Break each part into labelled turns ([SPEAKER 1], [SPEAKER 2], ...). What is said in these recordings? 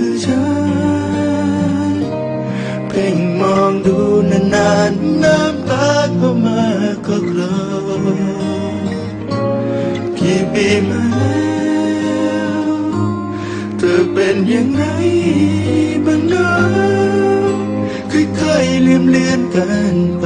[SPEAKER 1] คือฉัน เพ่งมองดูนานๆน้ำตาเข้ามาก็คลอกี่ปีมาแล้วเธอเป็นอย่างไรบ้างนะค่อยๆเลืมเลือนกันไป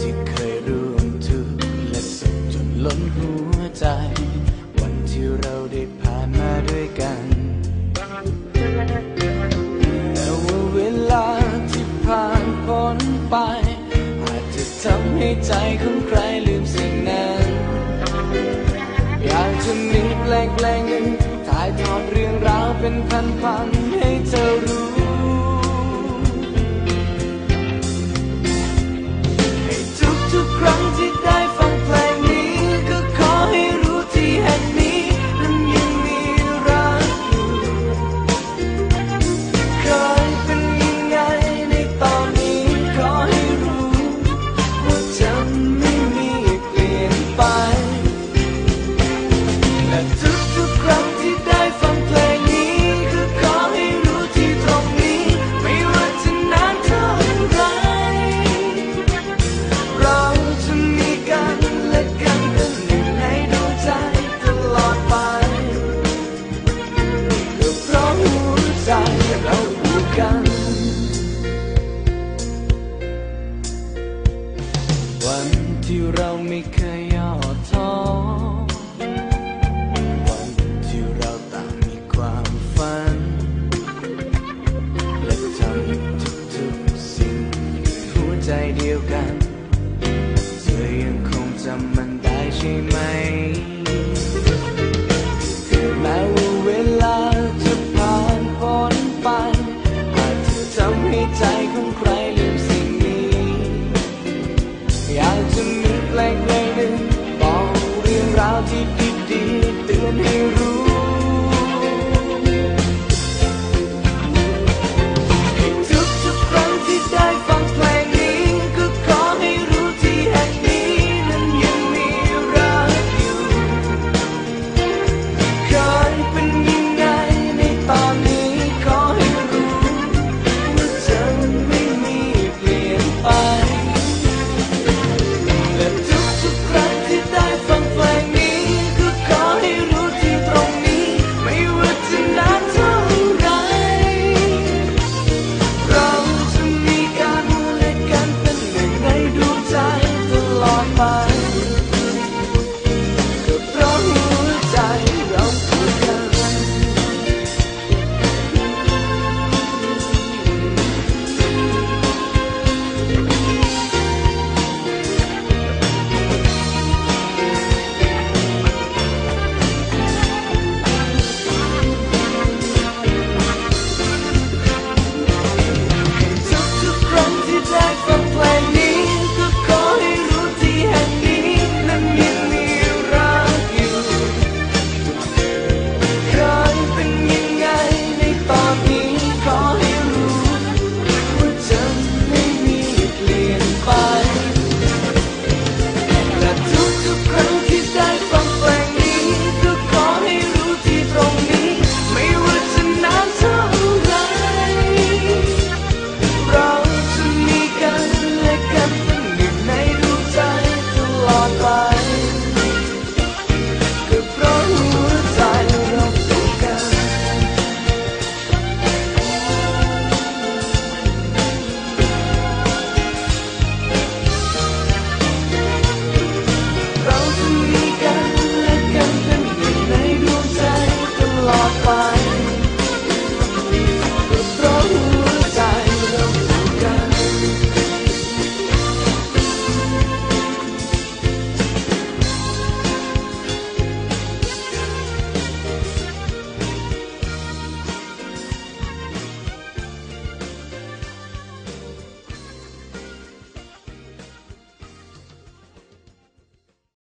[SPEAKER 1] ที่เค
[SPEAKER 2] ยร่วมทุกข์และสุขจนล้นหัวใจ วันที่เราได้ผ่านมาด้วยกัน แต่ว่าเวลาที่ผ่านพ้นไป อาจจะทำให้ใจของใครลืมสิ่งนั้น อยากจะมีเพลงเพลงหนึ่งถ่ายทอดเรื่องราวเป็นพันๆ ทุกๆครั้งที่ได้ฟังเพลงนี้ก็ขอให้รู้ที่ตรงนี้ไม่ว่าจะนานเท่าไรเราจะมีกันและกันเป็น เดียวกัน เธอยังคงจำมันได้ใช่ไหมแม้ว่าเวลาจะผ่านพ้นไปอาจจะทำให้ใจของใครลืมสิ่งนี้ อยากจะมีเพลงเพลงหนึ่งบอกเรื่องราวที่ดีๆเตือนให้รู้ let